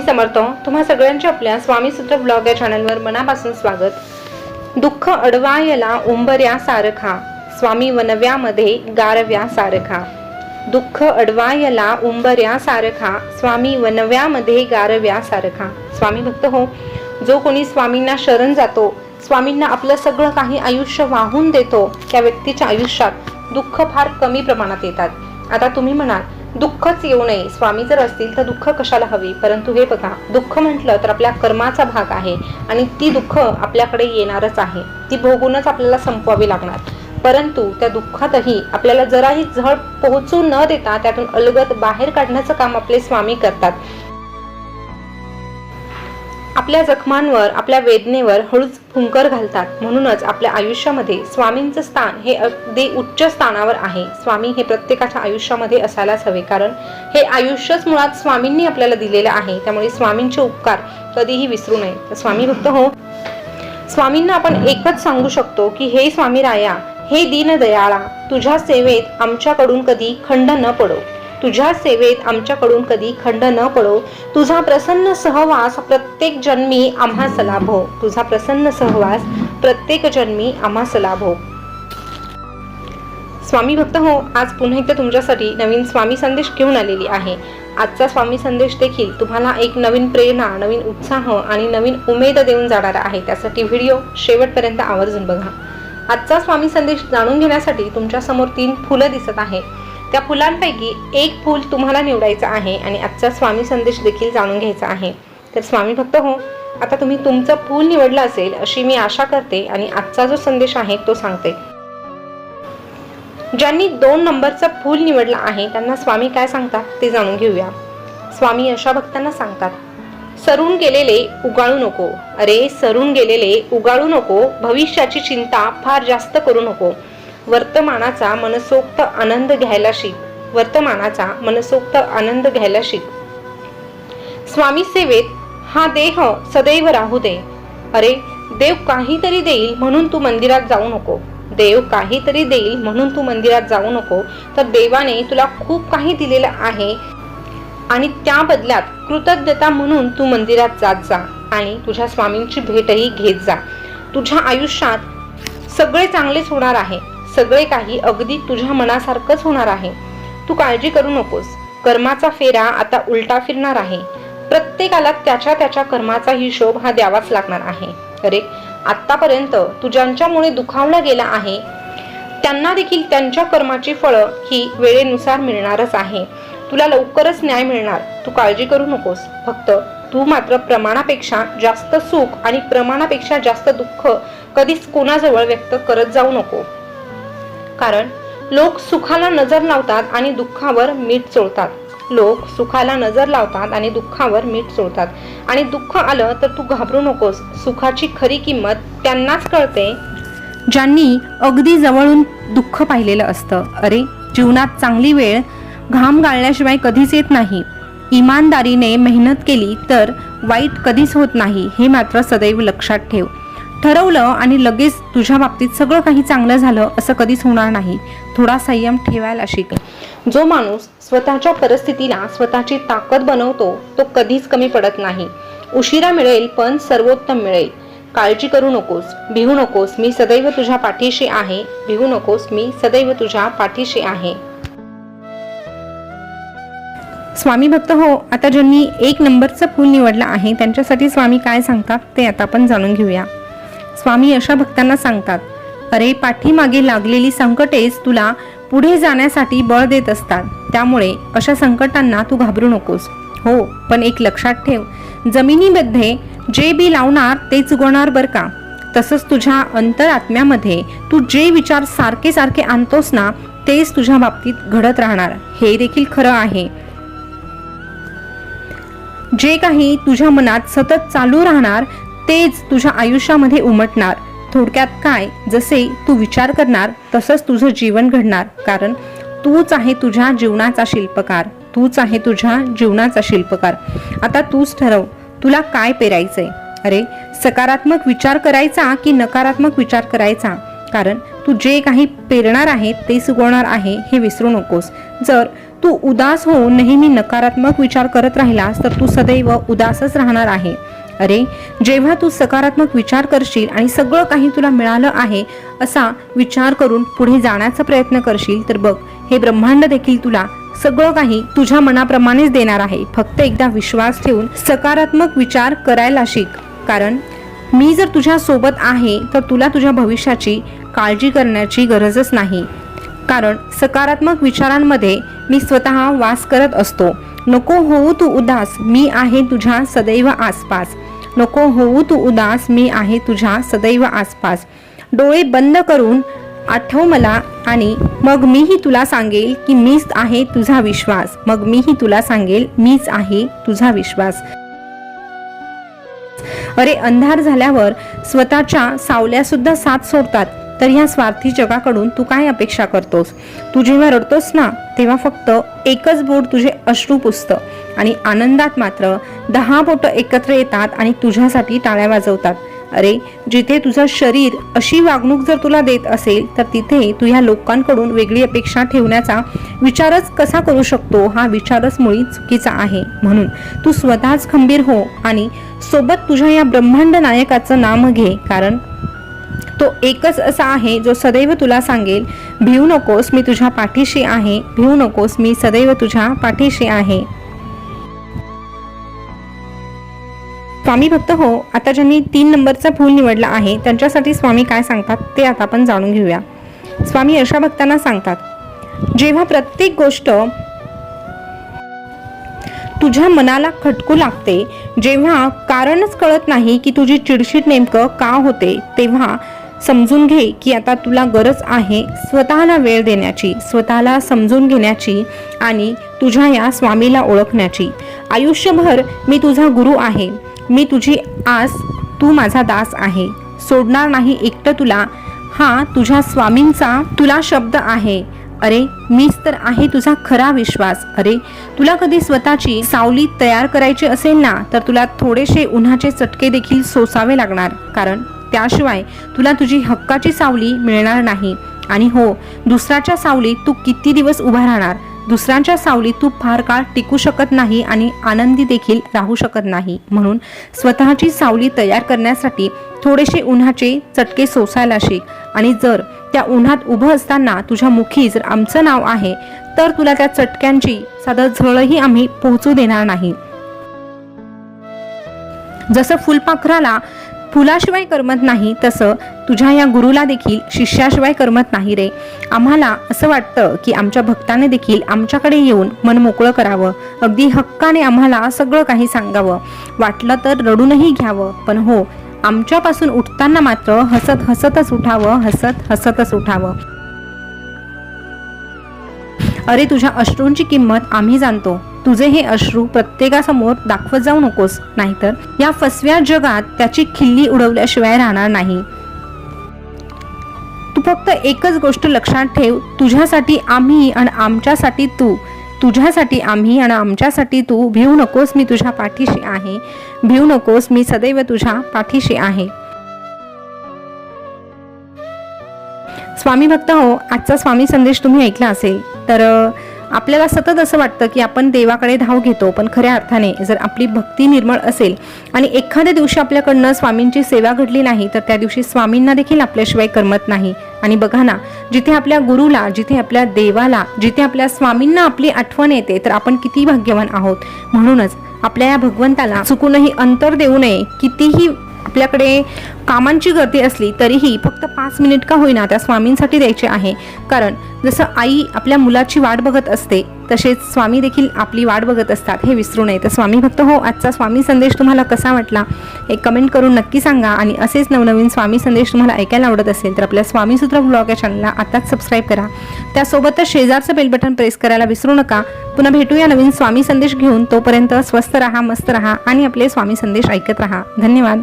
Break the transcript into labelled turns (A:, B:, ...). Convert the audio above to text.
A: स्वामी समर्थ. तुम्हा सगळ्यांचे आपल्या स्वामी सूत्र ब्लॉग या चॅनलवर मनापासून स्वागत. दुःख अडवायला उंबऱ्या सारखा. स्वामी वनव्यामध्ये गारव्या सारखा. दुःख अडवायला उंबऱ्या सारखा. स्वामी वनव्यामध्ये गारव्या सारखा. स्वामी भक्त हो जो कोणी स्वामींना शरण जातो स्वामींना आपलं सगळं काही आयुष्य वाहून देतो त्या व्यक्तीच्या आयुष्यात दुःख फार कमी प्रमाणात येतात. आता तुम्ही म्हणाल दुःखच येऊ नये. स्वामी जर असतील तर दुःख कशाला हवी? परंतु हे बघा दुःख म्हटलं तर आपल्या कर्माचा भाग आहे आणि ती दुःख आपल्याकडे येणारच आहे. ती भोगूनच आपल्याला संपवावी लागणार. परंतु त्या दुःखातही आपल्याला जराही झळ पोहोचू न देता त्यातून अलगत बाहेर काढण्याचं काम आपले स्वामी करतात. आपल्या जखमांवर आपल्या वेदनेवर हळूच फुंकर घालतात. म्हणूनच आपल्या आयुष्यामध्ये स्वामींचं स्थान हे अगदी उच्च स्थानावर आहे. स्वामी हे प्रत्येकाच्या आयुष्यामध्ये असायलाच हवे. कारण हे आयुष्यच मुळात स्वामींनी आपल्याला दिलेलं आहे. त्यामुळे स्वामींचे उपकार कधीही विसरू नये. तर स्वामी भक्त हो स्वामींना आपण एकच सांगू शकतो की हे स्वामी राया हे दीनदयाळा तुझ्या सेवेत आमच्याकडून कधी खंड न पडो. तुझ्या सेवेत आमच्याकडून कधी खंड न पडो. तुझा प्रसन्न सहवास प्रत्येक जन्मी आम्हास लाभो तुझा प्रसन्न सहवास प्रत्येक जन्मी आम्हास लाभो स्वामी भक्त हो आज पुन्हा एकदा तुमच्यासाठी नवीन स्वामी संदेश घेऊन आलेली आहे. आजचा स्वामी संदेश देखील तुम्हाला एक नवीन प्रेरणा नवीन उत्साह आणि नवीन उमेद देऊन जाणारा आहे. त्यासाठी व्हिडिओ शेवटपर्यंत आवर्जून बघा. आजचा स्वामी संदेश जाणून घेण्यासाठी तुमच्यासमोर तीन फुलं दिसत आहे. त्या फुलांपैकी एक फूल तुम्हाला निवडायचं आहे आणि आजचा स्वामी संदेश देखील जाणून घ्यायचा आहे. तर स्वामी भक्त हो आता तुम्ही तुमचं फूल निवडलं असेल अशी मी आशा करते आणि आजचा जो संदेश आहे तो सांगते. ज्यांनी दोन नंबरचं फूल निवडलं आहे त्यांना स्वामी काय सांगतात ते जाणून घेऊया. स्वामी अशा भक्तांना सांगतात सरून गेलेले उगाळू नको. अरे सरून गेलेले उगाळू नको. भविष्याची चिंता फार जास्त करू नको. वर्तमानाचा मनसोक्त आनंद घ्यायला शिक वर्तमानाचा मनसोक्त आनंद घ्यायला शिक स्वामी सेवेत हा देह सदैव राहू दे. अरे देव काहीतरी देईल म्हणून तू मंदिरात जाऊ नको. देव काहीतरी देईल म्हणून तू मंदिरात जाऊ नको. तर देवाने तुला खूप काही दिलेलं आहे आणि त्या बदल्यात कृतज्ञता म्हणून तू मंदिरात जात जा आणि तुझ्या स्वामींची भेटही घेत जा. तुझ्या आयुष्यात सगळे चांगलेच होणार आहे. सगळे काही अगदी तुझ्या मनासारखंच होणार आहे. तू काळजी करू नकोस. कर्माचा फेरा आता उलटा फिरणार आहे. प्रत्येकाला त्याच्या त्याच्या कर्माचा हिशोब हा द्यावाच लागणार आहे. अरे आतापर्यंत तू ज्यांच्यामुळे दुखावला गेला आहे त्यांना देखील त्यांच्या कर्माची फळं ही वेळेनुसार मिळणारच आहे. तुला लवकरच न्याय मिळणार. तू काळजी करू नकोस. फक्त तू मात्र प्रमाणापेक्षा जास्त सुख आणि प्रमाणापेक्षा जास्त दुःख कधीच कोणाजवळ व्यक्त करत जाऊ नको. कारण लोक सुखाला नजर लावतात आणि दुःखावर मीठ चोळतात. लोक सुखाला नजर लावतात आणि दुःखावर मीठ चोळतात. आणि दुःख आलं तर तू घाबरू नकोस. सुखाची खरी किंमत त्यांनाच कळते. ज्यांनी अगदी जवळून दुःख पाहिलेलं असतं. अरे जीवनात चांगली वेळ घाम गाळण्याशिवाय कधीच येत नाही. इमानदारीने मेहनत केली तर वाईट कधीच होत नाही. हे मात्र सदैव लक्षात ठेव. ठरवलं आणि लगेच तुझ्या बाबतीत सगळं काही चांगलं झालं असं कधीच होणार नाही. थोडा संयम ठेवायला शिक. जो माणूस स्वतःच्या परिस्थितीला स्वतःची ताकद बनवतो तो कधीच कमी पडत नाही. उशिरा मिळेल पण सर्वोत्तम मिळेल. काळजी करू नकोस भिवू नकोस मी सदैव तुझ्या पाठीशी आहे. भिवू नकोस मी सदैव तुझ्या पाठीशी आहे. स्वामी भक्त हो आता ज्यांनी एक नंबरचं फूल निवडलं आहे त्यांच्यासाठी स्वामी काय सांगतात ते आता आपण जाणून घेऊया. स्वामी अशा भक्तांना सांगतात अरे पाठीमागे लागलेली संकटेच तुला पुढे जाण्यासाठी बळ देत असतात. त्यामुळे अशा संकटांना तू घाबरू नकोस. हो पण एक लक्षात ठेव जमिनीमध्ये जे बी लावणार तेच उगवणार बरं का? तसंच तुझ्या अंतरात्म्यामध्ये तू जे विचार सारखे सारखे आणतोस ना तेच तुझ्या बाबतीत घडत राहणार. हे देखील खरं आहे. जे काही तुझ्या मनात सतत चालू राहणार तेच तुझ्या आयुष्यामध्ये उमटणार. थोडक्यात काय? जसे तू विचार करणार तसंच तुझं जीवन घडणार. कारण तूच आहे तुझ्या जीवनाचा शिल्पकार. तूच आहे तुझ्या जीवनाचा शिल्पकार. आता तूच ठरव तुला काय पेरायचंय? अरे सकारात्मक विचार करायचा की नकारात्मक विचार करायचा? कारण तू जे काही पेरणार आहे ते सुगवणार आहे हे विसरू नकोस. जर तू उदास होऊन नेहमी नकारात्मक विचार करत राहिलास तर तू सदैव उदासच राहणार आहे. अरे जेव्हा तू सकारात्मक विचार करशील आणि सगळं काही तुला मिळालं आहे असा विचार करून पुढे जाण्याचा प्रयत्न करशील तर बघ हे ब्रह्मांड देखील तुला सगळं काही तुझ्या मनाप्रमाणेच देणार आहे. फक्त एकदा विश्वास ठेवून सकारात्मक विचार करायला शिक. कारण मी जर तुझ्या सोबत आहे तर तुला तुझ्या भविष्याची काळजी करण्याची गरजच नाही. कारण सकारात्मक विचारांमध्ये मी स्वतः वास करत असतो. नको होऊ तू उदास. मी आहे तुझ्या सदैव आसपास. नको होऊ तू उदास मी आहे तुझ्या सदैव आसपास. डोळे बंद करून आठव मला आणि मग मीही तुला सांगेल की मीच आहे तुझा विश्वास. मग मीही तुला सांगेल मीच आहे तुझा विश्वास. अरे अंधार झाल्यावर स्वतःच्या सावल्या सुद्धा साथ सोडतात. तर ह्या स्वार्थी जगाकडून तू काय अपेक्षा करतोस? तू जेव्हा रडतोस ना तेव्हा फक्त एकच बोट तुझे अश्रू पुसतं. आणि आनंदात मात्र दहा बोटं एकत्र येतात आणि तुझ्यासाठी टाळ्या वाजवतात. अरे जिथे तुझं शरीर अशी वागणूक जर तुला देत असेल तर तिथे तू ह्या लोकांकडून वेगळी अपेक्षा ठेवण्याचा विचारच कसा करू शकतो? हा विचारच मुळी चुकीचा आहे. म्हणून तू स्वतःच खंबीर हो आणि सोबत तुझ्या या ब्रह्मांड नायकाचं नाम घे कारण तो एकच असा आहे जो सदैव तुला सांगेल भिवू नकोस मी तुझ्या पाठीशी आहे. भिवू नकोस मी सदैव तुझ्या पाठीशी आहे. स्वामी भक्त हो आता ज्यांनी तीन नंबरचा फूल निवडला आहे त्यांच्यासाठी स्वामी काय सांगतात ते आता आपण जाणून घेऊया. स्वामी अशा भक्तांना सांगतात जेव्हा प्रत्येक गोष्ट तुझ्या मनाला खटकू लागते जेव्हा कारणच कळत नाही की तुझी चिडचिड नेमकं का होते तेव्हा समजून घे की आता तुला गरज आहे स्वतःला वेळ देण्याची स्वतःला समजून घेण्याची आणि तुझ्या या स्वामीला ओळखण्याची. आयुष्यभर मी तुझा गुरु आहे. मी तुझी आस तू माझा दास आहे. सोडणार नाही एकटं तुला. हा तुझ्या स्वामींचा तुला शब्द आहे. अरे मीच तर आहे तुझा खरा विश्वास. अरे तुला कधी स्वतःची सावली तयार करायची असेल ना तर तुला थोडेसे उन्हाचे चटके देखील सोसावे लागणार. कारण त्याशिवाय तुला तुझी हक्काची सावली मिळणार नाही. आणि हो दुसऱ्याच्या सावलीत तू किती दिवस उभा राहणार? दुसऱ्यांच्या सावलीत तू फार काळ टिकू शकत नाही आणि आनंदी देखील राहू शकत नाही. म्हणून स्वतःची सावली तयार करण्यासाठी थोडेसे उन्हाचे चटके सोसायला शिक. आणि जर त्या उन्हात उभं असताना तुझ्या मुखी जर आमचं नाव आहे तर तुला त्या चटक्यांची साधं झळही आम्ही पोहोचू देणार नाही. जसं फुलपाखराला फुलाशिवाय करमत नाही तसं तुझ्या या गुरुला देखील शिष्याशिवाय करमत नाही रे. आम्हाला असं वाटतं की आमच्या भक्ताने देखील आमच्याकडे येऊन मन मोकळं करावं. अगदी हक्काने आम्हाला सगळं काही सांगावं. वाटलं तर रडूनही घ्यावं. पण हो आमच्यापासून उठताना मात्र हसत हसतच उठावं. हसत हसतच उठावं. अरे तुझ्या अश्रूंची किंमत आम्ही जाणतो. तुझे हे अश्रू प्रत्येकासमोर दाखवत जाऊ नकोस नाहीतर या फसव्या जगात त्याची खिल्ली उडवल्याशिवाय राहणार नाही. तू फक्त एकच गोष्ट लक्षात ठेव तुझ्यासाठी आम्ही आणि आमच्यासाठी तू. तुझ्यासाठी आम्ही आणि आमच्यासाठी तू. भिवू नकोस मी तुझ्या पाठीशी आहे. भिवू नकोस मी सदैव तुझ्या पाठीशी आहे. स्वामी भक्त हो आजचा स्वामी संदेश तुम्ही ऐकला असेल. तर आपल्याला सतत असं वाटतं की आपण देवाकडे धाव घेतो पण खऱ्या अर्थाने जर आपली भक्ती निर्मळ असेल आणि एखाद्या दिवशी आपल्याकडनं स्वामींची सेवा घडली नाही तर त्या दिवशी स्वामींना देखील आपल्याशिवाय करमत नाही. आणि बघा ना जिथे आपल्या गुरुला जिथे आपल्या देवाला जिथे आपल्या स्वामींना आपली आठवण येते तर आपण किती भाग्यवान आहोत. म्हणूनच आपल्या या भगवंताला चुकूनही अंतर देऊ नये कितीही आपल्याकडे कामांची गर्दी असली तरीही फक्त पाच मिनिट का होईना त्या स्वामींसाठी द्यायचे आहे. कारण जसं आई आपल्या मुलाची वाट बघत असते तसेच स्वामी देखील आपली वाट बघत असतात. हे विसरू नये. तर स्वामी भक्त हो आजचा स्वामी संदेश तुम्हाला कसा वाटला? हे कमेंट करून नक्की सांगा. आणि असेच नवनवीन स्वामी संदेश तुम्हाला ऐकायला आवडत असेल तर आपल्या स्वामीसूत्र ब्लॉग या चॅनलला आताच सबस्क्राईब करा. त्यासोबतच शेजारचं बेल बटन प्रेस करायला विसरू नका. पुन्हा भेटूया नवीन स्वामी संदेश घेऊन. तोपर्यंत स्वस्त राहा मस्त राहा आणि आपले स्वामी संदेश ऐकत राहा. धन्यवाद.